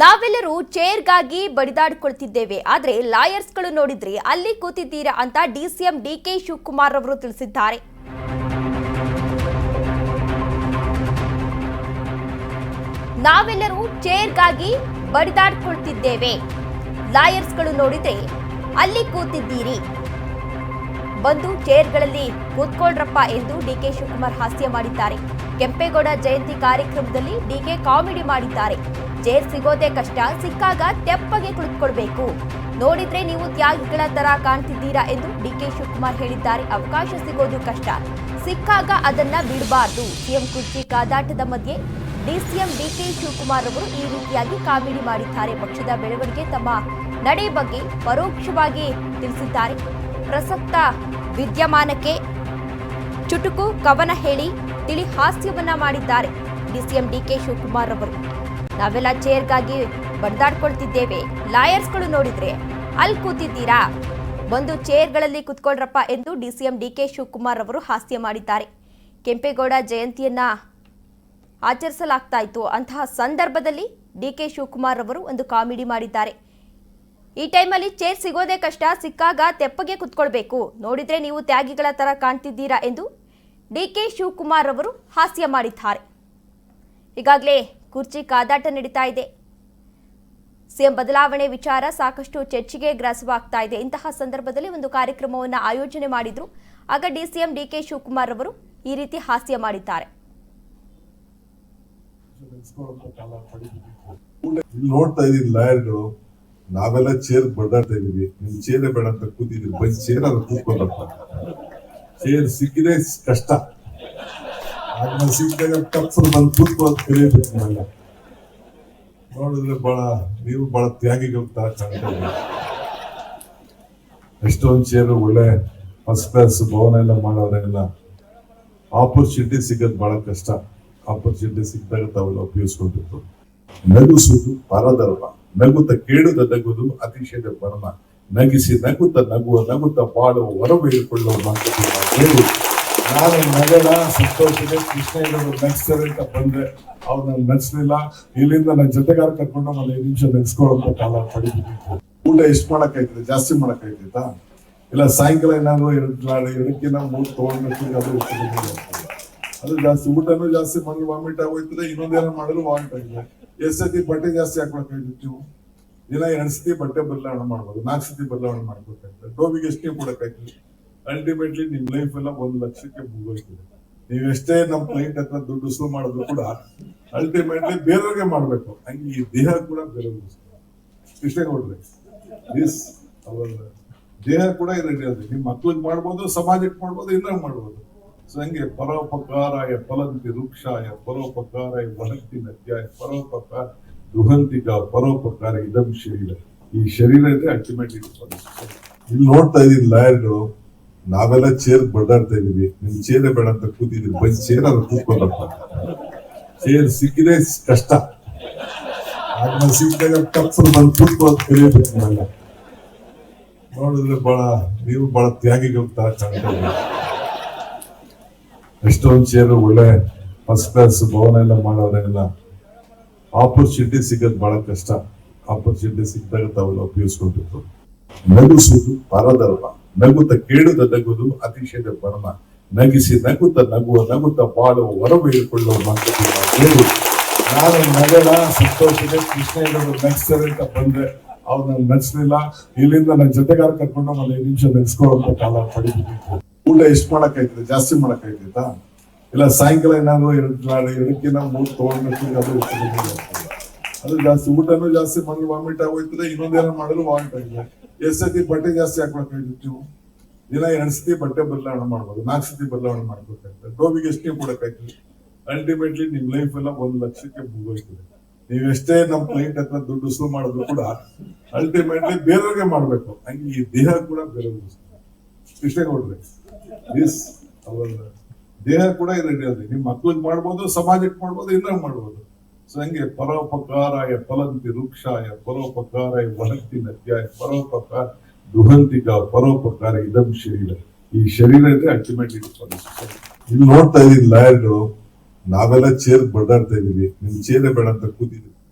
ನಾವೆಲ್ಲರೂ ಚೇರ್ಗಾಗಿ ಬಡಿದಾಡ್ಕೊಳ್ತಿದ್ದೇವೆ. ಆದರೆ ಲಾಯರ್ಸ್ಗಳು ನೋಡಿದ್ರೆ ಅಲ್ಲಿ ಕೂತಿದ್ದೀರಾ ಅಂತ ಡಿಸಿಎಂ ಡಿಕೆ ಶಿವಕುಮಾರ್ ಅವರು ತಿಳಿಸಿದ್ದಾರೆ. ನಾವೆಲ್ಲರೂ ಚೇರ್ಗಾಗಿ ಬಡಿದಾಡ್ಕೊಳ್ತಿದ್ದೇವೆ. ಲಾಯರ್ಸ್ಗಳು ನೋಡಿದ್ರೆ ಅಲ್ಲಿ ಕೂತಿದ್ದೀರಿ. ಬಂದು ಚೇರ್ಗಳಲ್ಲಿ ಕೂತ್ಕೊಳ್ರಪ್ಪ ಎಂದು ಡಿಕೆ ಶಿವಕುಮಾರ್ ಹಾಸ್ಯ ಮಾಡಿದ್ದಾರೆ. ಕೆಂಪೇಗೌಡ ಜಯಂತಿ ಕಾರ್ಯಕ್ರಮದಲ್ಲಿ ಡಿಕೆ ಕಾಮಿಡಿ ಮಾಡಿದ್ದಾರೆ. ಜೇರ್ ಸಿಗೋದೇ ಕಷ್ಟ, ಸಿಕ್ಕಾಗ ತೆಪ್ಪಗೆ ಕುಳಿತುಕೊಳ್ಬೇಕು. ನೋಡಿದ್ರೆ ನೀವು ತ್ಯಾಗಿಗಳ ತರ ಕಾಣ್ತಿದ್ದೀರಾ ಎಂದು ಡಿಕೆ ಶಿವಕುಮಾರ್ ಹೇಳಿದ್ದಾರೆ. ಅವಕಾಶ ಸಿಗೋದು ಕಷ್ಟ, ಸಿಕ್ಕಾಗ ಅದನ್ನ ಬಿಡಬಾರ್ದು. ಸಿಎಂ ಕುರ್ಚಿ ಕಾದಾಟದ ಮಧ್ಯೆ ಡಿಸಿಎಂ ಡಿಕೆ ಶಿವಕುಮಾರ್ ಅವರು ಈ ರೀತಿಯಾಗಿ ಕಾಮಿಡಿ ಮಾಡಿದ್ದಾರೆ. ಪಕ್ಷದ ಬೆಳವಣಿಗೆ ತಮ್ಮ ನಡೆ ಬಗ್ಗೆ ಪರೋಕ್ಷವಾಗಿ ತಿಳಿಸಿದ್ದಾರೆ. ಪ್ರಸಕ್ತ ವಿದ್ಯಮಾನಕ್ಕೆ ಚುಟುಕು ಕವನ ಹೇಳಿ ತಿಳಿ ಹಾಸ್ಯವನ್ನ ಮಾಡಿದ್ದಾರೆ ಡಿಸಿಎಂ ಡಿಕೆ ಶಿವಕುಮಾರ್ ಅವರು. ನಾವೆಲ್ಲ ಚೇರ್ಗಾಗಿ ಬಡ್ದಾಡ್ಕೊಳ್ತಿದ್ದೇವೆ. ಲಾಯರ್ಸ್ಗಳು ನೋಡಿದ್ರೆ ಅಲ್ಲಿ ಕೂತಿದ್ದೀರಾ? ಬಂದು ಚೇರ್ಗಳಲ್ಲಿ ಕುತ್ಕೊಳ್ರಪ್ಪ ಎಂದು ಡಿಸಿಎಂ ಡಿಕೆ ಶಿವಕುಮಾರ್ ಅವರು ಹಾಸ್ಯ ಮಾಡಿದ್ದಾರೆ. ಕೆಂಪೇಗೌಡ ಜಯಂತಿಯನ್ನ ಆಚರಿಸಲಾಗ್ತಾ ಇತ್ತು ಅಂತಹ ಸಂದರ್ಭದಲ್ಲಿ ಡಿಕೆ ಶಿವಕುಮಾರ್ ಅವರು ಒಂದು ಕಾಮಿಡಿ ಮಾಡಿದ್ದಾರೆ. ಈ ಟೈಮಲ್ಲಿ ಚೇರ್ ಸಿಗೋದೇ ಕಷ್ಟ, ಸಿಕ್ಕಾಗ ತೆಪ್ಪಗೆ ಕುತ್ಕೊಳ್ಬೇಕು. ನೋಡಿದ್ರೆ ನೀವು ತ್ಯಾಗಿಗಳ ತರ ಕಾಣ್ತಿದ್ದೀರಾ ಎಂದು ಡಿಕೆ ಶಿವಕುಮಾರ್ ಅವರು ಹಾಸ್ಯ ಮಾಡಿದ್ದಾರೆ. ಈಗಾಗಲೇ ಕುರ್ಚಿ ಕಾದಾಟ ನಡೀತಾ ಇದೆ. ಸಿಎಂ ಬದಲಾವಣೆ ವಿಚಾರ ಸಾಕಷ್ಟು ಚರ್ಚೆಗೆ ಗ್ರಾಸವಾಗ್ತಾ ಇದೆ. ಇಂತಹ ಸಂದರ್ಭದಲ್ಲಿ ಒಂದು ಕಾರ್ಯಕ್ರಮವನ್ನು ಆಯೋಜನೆ ಮಾಡಿದ್ರು. ಆಗ ಡಿಸಿಎಂ ಡಿಕೆ ಶಿವಕುಮಾರ್ ಅವರು ಈ ರೀತಿ ಹಾಸ್ಯ ಮಾಡಿದ್ದಾರೆ. ನೋಡ್ತಾ ಇದೀನಿ ಲಾಯರ್ಗಳು. ನಾವೆಲ್ಲ ಚೇರ್ ಬಡ್ದಾಡ್ತಾ ಇದೀವಿ ನಿಮ್ ಚೇರೇ ಬೇಡ ಅಂತ ಕೂತಿದ್ವಿ ಬೈ ಚೇರ್ ಅದ್ರ ಕೂತ್ಕೊಂಡಪ್ಪ ಚೇರ್ ಸಿಕ್ಕಿದೆ ಕಷ್ಟ. ಸಿಕ್ಕಿದಾಗ ಬಂದು ಕಲಿಯಬೇಕು ನಾವೆಲ್ಲ ನೋಡಿದ್ರೆ ಬಹಳ, ನೀವು ಬಹಳ ತ್ಯಾಗಿಗಳು ತರ ಎಷ್ಟೊಂದು ಚೇರು ಒಳ್ಳೆ ಫಸ್ಟ್ ಕ್ಲಾಸ್ ಭವನ ಎಲ್ಲ ಮಾಡೋರೆಲ್ಲ ಆಪರ್ಚುನಿಟಿ ಸಿಗೋದು ಬಹಳ ಕಷ್ಟ. ಆಪರ್ಚುನಿಟಿ ಸಿಕ್ಕಿದಾಗ ತಾವೆಲ್ಲ ಉಪಯೋಗಿಸ್ಕೊಂಡಿರ್ತು ನಗುಸುದು ಪರಧರ್ಮ. ನಗುತ್ತ ಕೇಳುದ ನಗುದು ಅತಿಶಯದ ಪರಮ ನಗಿಸಿ ನಗುತ್ತ ನಗುವ ನಗುತ್ತ ಬಾಳುವ ಹೊರ ಬೇಡಿಕೊಳ್ಳುವ ಮಾತುಗಳು ನಾವು ಹೇಳು ನಾನು ನಗರ ಸಂತೋಷದ ಕೃಷ್ಣ ಇರೋದು ನಗ್ಸ್ತಾರೆ ಅಂತ ಬಂದ್ರೆ ಅವ್ರು ನಗ್ಸ್ಲಿಲ್ಲ ಇಲ್ಲಿಂದ ನನ್ನ ಜೊತೆಗಾರ ಕರ್ಕೊಂಡು ಒಂದು ಐದು ನಿಮಿಷ ನಗ್ಸ್ಕೊಳ್ಳೋ ಕಾಲ ಪಡಿಬೇಕು ಊಟ ಎಷ್ಟು ಮಾಡಕ್ಕಾಯ್ತದೆ ಜಾಸ್ತಿ ಮಾಡಕ್ಕಾಯ್ತೈತಾ ಇಲ್ಲ, ಸಾಯಂಕಾಲ ಏನಾದ್ರು ಎರಡು ಎರಡಕ್ಕಿಂತ ಮೂರು ತಗೊಂಡ್ಬೇಕು ಅದು. ಅದು ಜಾಸ್ತಿ, ಊಟನೂ ಜಾಸ್ತಿ ಮನೇಲಿ ವಾಮಿಟ್ ಆಗೋಯ್ತದೆ, ಇನ್ನೊಂದೇನೋ ಮಾಡಲು ವಾಮಿಟ್ ಆಗಿದೆ. ಎಷ್ಟು ಸತಿ ಬಟ್ಟೆ ಜಾಸ್ತಿ ಹಾಕೊಳಕ್ಕಾಯ್ತು ನೀವು? ದಿನ ಎರಡು ಸತಿ ಬಟ್ಟೆ ಬದಲಾವಣೆ ಮಾಡ್ಬೋದು, ನಾಲ್ಕು ಸತಿ ಬದಲಾವಣೆ ಮಾಡ್ಬೇಕಾಗ್ತದೆ ಟೋಬಿಗೆ ಎಷ್ಟೇ ನೀವು ಕೊಡಕ್ಕಾಗ್ತದೆ ಅಲ್ಟಿಮೇಟ್ಲಿ ನಿಮ್ ಲೈಫ್ ಎಲ್ಲ ಒಂದು ಲಕ್ಷಕ್ಕೆ ಮುಗೋಯ್ತದೆ ನೀವೆಷ್ಟೇ ನಮ್ಮ ಕ್ಲೈಂಟ್ ಹತ್ರ ದುಡ್ಡು ಸು ಮಾಡಿದ್ರು ಕೂಡ ಅಲ್ಟಿಮೇಟ್ಲಿ ಬೇರೆಯವ್ರಿಗೆ ಮಾಡ್ಬೇಕು. ಹಂಗೆ ಈ ದೇಹ ಕೂಡ ಬೇರೆಯವ್ರಿಗೆ ಇಷ್ಟೇ ನೋಡ್ರಿ. ದಿಸ್ ಅವರ ದೇಹ ಕೂಡ ರೆಡಿ ಆದ್ರೆ ನಿಮ್ ಮಕ್ಳಿಗೆ ಮಾಡ್ಬೋದು, ಸಮಾಜಕ್ಕೆ ಮಾಡ್ಬೋದು ಇನ್ನೂ ಮಾಡ್ಬೋದು. ಸೊ ಹಂಗೆ ಪರೋಪಕಾರಾಯ ಫಲಂತಿ ವೃಕ್ಷಾಯ, ಪರೋಪಕಾರಾಯ ವಹಂತಿ ನದ್ಯಾಯ, ಪರೋಪಕಾರ ದುಹಂತಿಕ ಪರೋಪಕಾರ ಇದಂ ಶರೀರ. ಈ ಶರೀರ ಇದೆ ಅಲ್ಟಿಮೇಟ್ ಇಲ್ಲಿ ನೋಡ್ತಾ ಇದೀನಿ ಲಾಯರ್ಗಳು, ನಾವೆಲ್ಲ ಚೇರ್ ಬಡ್ಡಾಡ್ತಾ ಇದೀವಿ ನಿಮ್ ಚೇರೇ ಬೇಡ ಅಂತ ಕೂತಿದೀವಿ ಬಂದ್ ಚೇರ್ ಅದ್ರ ಕೂತ್ಕೊಂಡಪ್ಪ ಚೇರ್ ಸಿಕ್ಕಿದೆ ಕಷ್ಟ. ಸಿಕ್ಕಿದಾಗ ಕಪ್ಸಲ್ ಬಂದು ಅಂತ ಕಲಿಯಬೇಕು ನಾವೆಲ್ಲ. ನೋಡಿದ್ರೆ ಬಹಳ, ನೀವು ಬಹಳ ತ್ಯಾಗಿಗಳ ತರ ಕಾಣ್ತಾ ಎಷ್ಟೊಂದು ಚೇರ್ ಒಳ್ಳೆ ಫಸ್ಟ್ ಕ್ಲಾಸ್ ಭವನ ಎಲ್ಲ ಮಾಡೋರೆಲ್ಲ ಆಪರ್ಚುನಿಟಿ ಸಿಗೋದು ಬಹಳ ಕಷ್ಟ. ಆಪರ್ಚುನಿಟಿ ಸಿಕ್ಕಿದಾಗ ತಾವೆಲ್ಲ ಉಪಯೋಗಿಸ್ಕೊಳ್ಬೇಕು ನಗಿಸುವುದು ಪರಧರ್ಮ ನಗುತ್ತ ಕೇಳುತ್ತ ನಗುವುದು ಅತಿಶಯದ ಪರಮ ನಗಿಸಿ ನಗುತ್ತ ನಗುವ, ನಗುತ್ತ ಬಾಳುವ ಹೊರಬು ಹೇಳಿಕೊಳ್ಳುವ ಹೇಳು ನಾನು ನಗರ ಸಂತೋಷದ ಕೃಷ್ಣ ಇರೋದು ನಗ್ಸ್ತಾರೆ ಅಂತ ಬಂದ್ರೆ ಅವ್ರು ನಗ್ಸ್ಲಿಲ್ಲ ಇಲ್ಲಿಂದ ನನ್ನ ಜೊತೆಗಾರ ಕರ್ಕೊಂಡು ಒಂದು ಐದು ನಿಮಿಷ ನಗಿಸ್ಕೊಳ್ಳೋ ಕಾಲ ಪಡಿಬೇಕು ಊಟ ಎಷ್ಟು ಮಾಡಕ್ಕಾಯ್ತದೆ? ಜಾಸ್ತಿ ಮಾಡಕ್ಕಾಯ್ತೈತಾ? ಇಲ್ಲ, ಸಾಯಂಕಾಲ ಏನಾದ್ರು ನಾಳೆ ಎರಡಕ್ಕಿಂತ ಮೂರು ತಗೊಂಡ್ಬೇಕು ಅದು ಜಾಸ್ತಿ ಊಟನೂ ಜಾಸ್ತಿ ಮನೇಲಿ ವಾಮಿಟ್ ಆಗೋಯ್ತದೆ. ಇನ್ನೊಂದೇನೋ ಮಾಡಿದ್ರು ವಾಮಿಟ್ ಆಗಿದೆ. ಎಷ್ಟು ಸತಿ ಬಟ್ಟೆ ಜಾಸ್ತಿ ಹಾಕ್ಬೇಕಾಗಿತ್ತು ನೀವು? ದಿನ ಎರಡ್ ಸತಿ ಬಟ್ಟೆ ಬದಲಾವಣೆ ಮಾಡ್ಬೋದು, ನಾಲ್ಕು ಸತಿ ಬದಲಾವಣೆ ಮಾಡ್ಬೇಕಾಗ್ತದೆ ಡೋಬಿಗೆ ಎಷ್ಟೇ ನೀವು ಅಲ್ಟಿಮೇಟ್ಲಿ ನಿಮ್ ಲೈಫ್ ಎಲ್ಲ ಒಂದು ಲಕ್ಷಕ್ಕೆ ಮುಗೋಯ್ತದೆ ನೀವೆಷ್ಟೇ ನಮ್ಮ ಕ್ಲೈಂಟ್ ಹತ್ರ ದುಡ್ಡು ಸುರು ಮಾಡಿದ್ರು ಕೂಡ ಅಲ್ಟಿಮೇಟ್ಲಿ ಬೇರೆಯವ್ರಿಗೆ ಮಾಡ್ಬೇಕು. ಹಂಗೆ ಈ ದೇಹ ಕೂಡ ಬೇರೆಯವ್ರಿಗೆ ಇಷ್ಟೇ ನೋಡ್ರಿ. ಅವರ ದೇಹ ಕೂಡ ಇರಲಿ ಆದ್ರೆ ನಿಮ್ ಮಕ್ಳಿಗೆ ಮಾಡ್ಬೋದು, ಸಮಾಜಕ್ಕೆ ಮಾಡ್ಬೋದು, ಇನ್ನೂ ಮಾಡ್ಬೋದು. ಸೊ ಹಂಗೆ ಪರೋಪಕಾರಾಯ ಫಲಂತಿ ವೃಕ್ಷಾಯ, ಪರೋಪಕಾರಾಯ ವಹಂತಿ ನದ್ಯಾಯ, ಪರೋಪಕಾರ ದುಹಂತಿಕ, ಪರೋಪಕಾರ ಇದಂ ಶರೀರ. ಈ ಶರೀರ ಇದೆ ಅಲ್ಟಿಮೇಟ್ ಇಲ್ಲಿ ನೋಡ್ತಾ ಇದೀನಿ ಲಾಯರ್ಗಳು ನಾವೆಲ್ಲ ಚೇರ್ ಬಡ್ಡಾಡ್ತಾ ಇದೀವಿ. ನಿಮ್ ಚೇರೇ ಬೇಡ ಅಂತ ಕೂತಿದೀವಿ